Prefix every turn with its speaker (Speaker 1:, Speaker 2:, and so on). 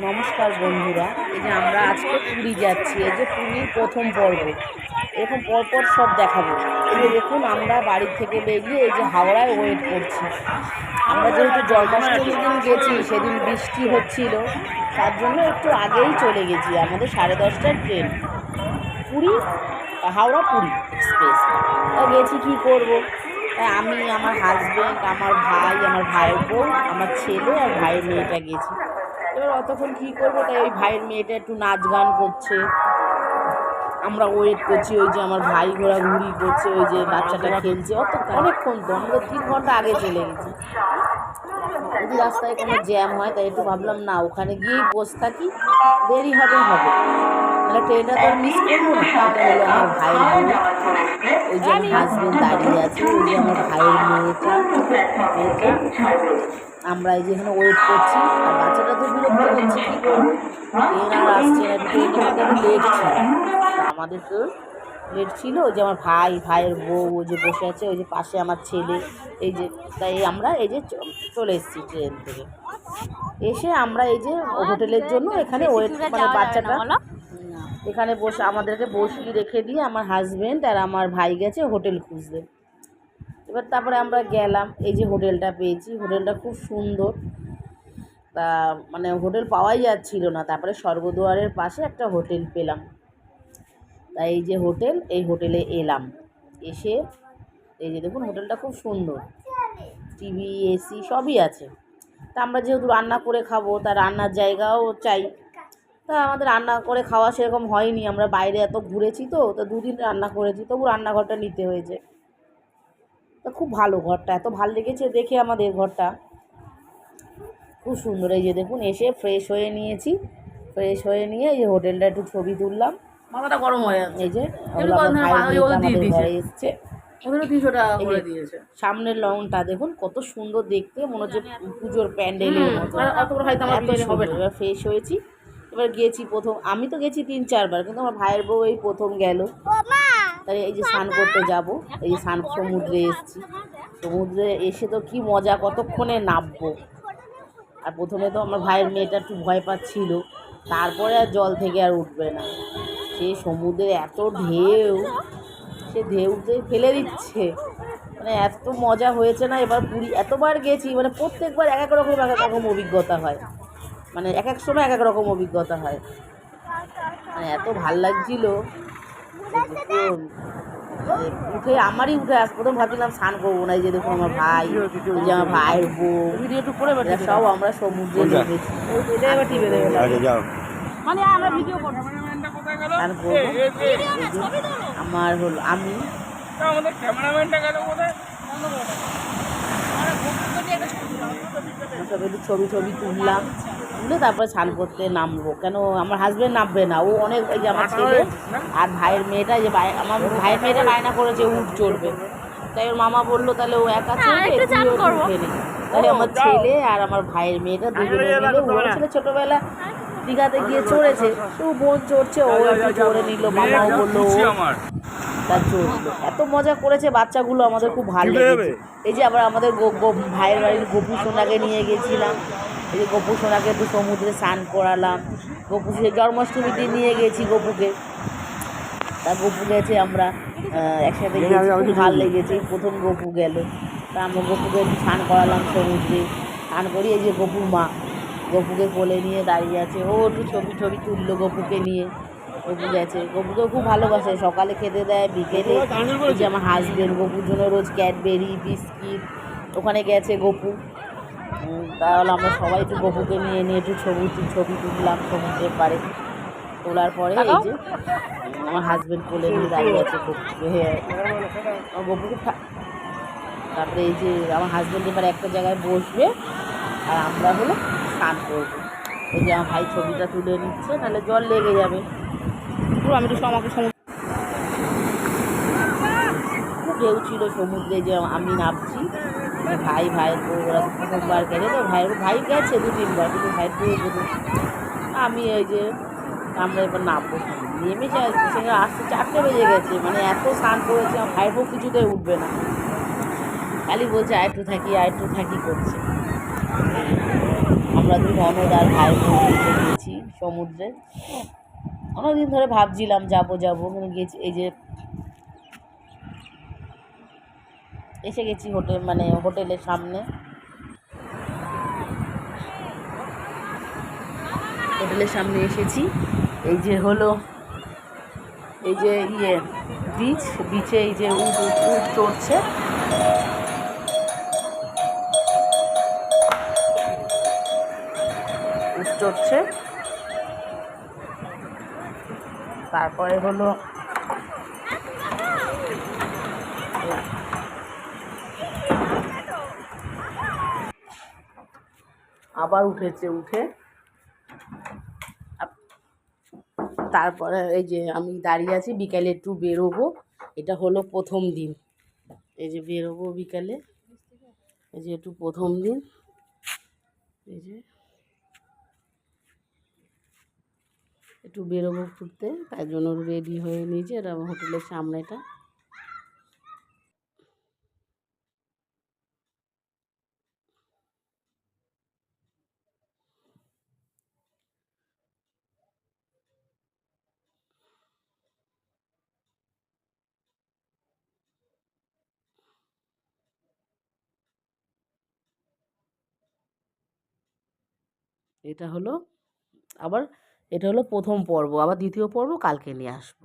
Speaker 1: নমস্কার বন্ধুরা, এই যে আমরা আজকে পুরী যাচ্ছি, এই যে পুরীর প্রথম পর্ব। এরকম পরপর সব দেখাবো। এই দেখুন, আমরা বাড়ি থেকে বেরিয়ে এই যে হাওড়ায় ওয়েট করছি। আমরা যেহেতু জন্মাষ্টমীর দিন গেছি, সেদিন বৃষ্টি হচ্ছিল। তার জন্য একটু আগেই চলে গেছি, আমাদের সাড়ে দশটার ট্রেন। পুরী, হাওড়া পুরী এক্সপ্রেস। তা গেছি কী করব? আমি, আমার হাজব্যান্ড আমার ভাই, আমার ভাইয়ের বউ, আমার ছেলে আর ভাইয়ের মেয়েটা গেছি। এবার অতক্ষণ কী করব? তাই ওই ভাইয়ের মেয়েটা একটু নাচ গান করছে। আমরা ওয়েট করছি, ওই যে আমার ভাই ঘোরাঘুরি করছে, ওই যে বাচ্চাটা খেলছে। অত অনেকক্ষণ তো, আমরা তিন ঘণ্টা আগে চলে গেছি। যদি রাস্তায় কোনো জ্যাম হয়, তাই একটু ভাবলাম, না, ওখানে গিয়েই বসে থাকি, দেরি হবে হবে। তাহলে ট্রেনটা তো মিস করব না। আমার ভাইয়ের ওই যে হাজবেন্ড দাঁড়িয়ে আছে ওই যে আমার ভাইয়ের মেয়েটা। আমরা এই যে এখানে ওয়েট করছি আর বাচ্চাটা তো বিরক্ত হচ্ছে কী করব ট্রেন আর আসছে না ট্রেনটা লেট ছিল আমাদের তো লেট ছিল ওই যে আমার ভাই ভাইয়ের বউ ওই যে বসে আছে ওই যে পাশে আমার ছেলে এই যে তাই আমরা এই যে চলে এসেছি ট্রেন থেকে। এসে আমরা এই যে হোটেলের জন্য এখানে ওয়েট মানে বাচ্চাটা এখানে বসে আমাদেরকে বসিয়ে রেখে দিয়ে আমার হাজব্যান্ড আর আমার ভাই গেছে হোটেল খুঁজতে। এবার তারপরে আমরা গেলাম, এই যে হোটেলটা পেয়েছি। হোটেলটা খুব সুন্দর। তা মানে হোটেল পাওয়াই যাচ্ছিল না। তারপরে স্বর্গদুয়ারের পাশে একটা হোটেল পেলাম। তাই এই যে হোটেল, এই হোটেলে এলাম। এসে এই যে দেখুন, হোটেলটা খুব সুন্দর। টিভি এসি সবই আছে। তা আমরা যেহেতু রান্না করে খাব, তা রান্নার জায়গাও চাই। তা আমাদের রান্না করে খাওয়া সেরকম হয়নি। আমরা বাইরে এত ঘুরেছি তো, তা দুদিন রান্না করেছি। তবু রান্নাঘরটা নিতে হয়েছে। তা খুব ভালো ঘরটা এত ভালো লেগেছে দেখে আমাদের ঘরটা। খুব সুন্দর এই যে দেখুন এসে ফ্রেশ হয়ে নিয়েছি। ফ্রেশ হয়ে নিয়ে এই যে হোটেলটা একটু ছবি তুললাম।
Speaker 2: মাথাটা গরম হয়ে যাচ্ছে।
Speaker 1: এই যে আমাদের। ঘরে এসছে। সামনের লংটা দেখুন কত সুন্দর দেখতে মনে হচ্ছে পুজোর প্যান্ডেলের
Speaker 2: হুম,
Speaker 1: মতো।
Speaker 2: আর অত বড় হয়তো আমার
Speaker 1: এত
Speaker 2: বিয়ে হবে না।
Speaker 1: এবার ফ্রেশ হয়েছি। এবার গেছি প্রথম আমি তো গেছি তিন চারবার কিন্তু আমার ভাইয়ের বউ এই প্রথম গেল। তাই এই যে স্নান করতে যাব, এই যে স্নান সমুদ্রে এসেছি। সমুদ্রে এসে তো কি মজা, কতক্ষণে নামবো? আর প্রথমে তো আমার ভাইয়ের মেয়েটা একটু ভয় পাচ্ছিল, তারপরে আর জল থেকে আর উঠবে না। সে সমুদ্রে এত ঢেউ, সে ঢেউতে ফেলে দিচ্ছে। মানে এত মজা হয়েছে না, এবার পুরী এতবার গেছি মানে প্রত্যেকবার এক এক রকম, এক এক রকম অভিজ্ঞতা হয়। মানে এক এক সময় এক এক রকম অভিজ্ঞতা হয়। মানে এত ভালো লাগছিল উঠে আমারই উঠে আস প্রথম ভাবছিলাম স্নান করব না যে দেখুন আমার ভাই যে আমার ভাইয়ের বউ।
Speaker 2: ভিডিও একটু করে
Speaker 1: এরা সব আমরা সমুদ্রে নেমেছি
Speaker 2: এটা এবার টিভি দেবে মানে আমরা ভিডিও করব।
Speaker 1: স্নান করব। আমার হলো আমি।
Speaker 3: আমাদের ক্যামেরাম্যানটা গেল কোথায়?
Speaker 1: সব একটু ছবি ছবি তুললাম। তুলে তারপরে স্নান করতে নামবো। কেন আমার হাজবেন্ড নামবে না। ও অনেক ওই যে আমার ছেলে আর ভাইয়ের মেয়েটা যে আমার ভাইয়ের মেয়েটা বায়না করেছে উঠ চড়বে। তাই ওর মামা বলল তাহলে ও একা চলবে তুইও তাই আমার ছেলে আর আমার ভাইয়ের মেয়েটা দুজনে মিলে ওর ছেলে ছোটোবেলা দীঘাতে গিয়ে চড়েছে তো বোন চড়ছে ও একটু চড়ে নিল মামাও বলল চড়লো এত মজা করেছে বাচ্চাগুলো আমাদের খুব ভালো লেগেছে। এই যে আবার আমাদের ভাইয়ের বাড়ির গোপু সোনাকে নিয়ে গেছিলাম। এই যে গোপু সোনাকে একটু সমুদ্রে স্নান করালাম। গোপু জন্মাষ্টমীতে নিয়ে গেছি গোপুকে। তা গোপু গেছে আমরা একসাথে গেছি খুব ভালো লেগেছে প্রথম গোপু গেল। তা আমরা গোপুকে একটু স্নান করালাম সমুদ্রে। স্নান করি এই যে গোপুর মা গোপুকে কোলে নিয়ে দাঁড়িয়ে আছে। ও একটু ছবি ছবি তুললো গপুকে নিয়ে। গপু গেছে। গপুকেও খুব ভালোবাসে। সকালে খেতে দেয় বিকেলে যে আমার হাজবেন্ড গপুর জন্য রোজ ক্যাডবেরি বিস্কিট ওখানে গেছে গপু। তাহলে আমরা সবাই একটু গপুকে নিয়ে নিয়ে একটু ছবি ছবি তুললাম সমুদ্রের পাড়ে। তোলার পরে এই যে আমার হাজবেন্ড কোলে নিয়ে দাঁড়িয়ে আছে গপুকে। হ্যাঁ। আমার গপু খুব ঠা- তারপরে এই যে আমার হাজবেন্ড এবার একটা জায়গায় বসবে। আর আমরা হলো স্নান করব। এই যে আমার ভাই ছবিটা তুলে নিচ্ছে, নাহলে জল লেগে যাবে।
Speaker 2: পুরো আমি তো আমাকে সমুদ্র
Speaker 1: খুব ঢেউ ছিল সমুদ্রে যে আমি নামছি। ভাই ভাইয়ের ওরা প্রথমবার গেছে। তো ভাইয়ের ভাই গেছে দু তিনবার, কিন্তু ভাইয়ের বউ প্রথম আমি এই যে আমরা এবার নামবো নেমে সেখানে আসতে চারটে বেজে গেছে মানে এত স্নান করেছে, আমার ভাইয়ের বউ কিছুতেই উঠবে না। খালি বলছে আরেকটু থাকি আরেকটু থাকি করছে। আমরা দুই আর ভাই গেছি সমুদ্রে। অনেকদিন ধরে ভাবছিলাম যাব যাব, কিন্তু গেছি, এই যে এসে গেছি হোটেল মানে হোটেলের সামনে। হোটেলের সামনে এসেছি। এই যে হলো, এই যে ইয়ে বিচ বিচে এই যে উট উট চড়ছে। চড়ছে। তারপরে হলো আবার উঠেছে, উঠে। তারপরে এই যে আমি দাঁড়িয়ে আছি, বিকালে একটু বেরোবো। এটা হলো প্রথম দিন। এই যে বেরোবো বিকালে। এই যে একটু প্রথম দিন। এই যে একটু বেরোবো ঘুরতে তাই জন্য রেডি হয়ে নিয়েছি। এটা হোটেলের সামনেটা এটা হলো আবার এটা হলো প্রথম পর্ব আবার দ্বিতীয় পর্ব কালকে নিয়ে আসব।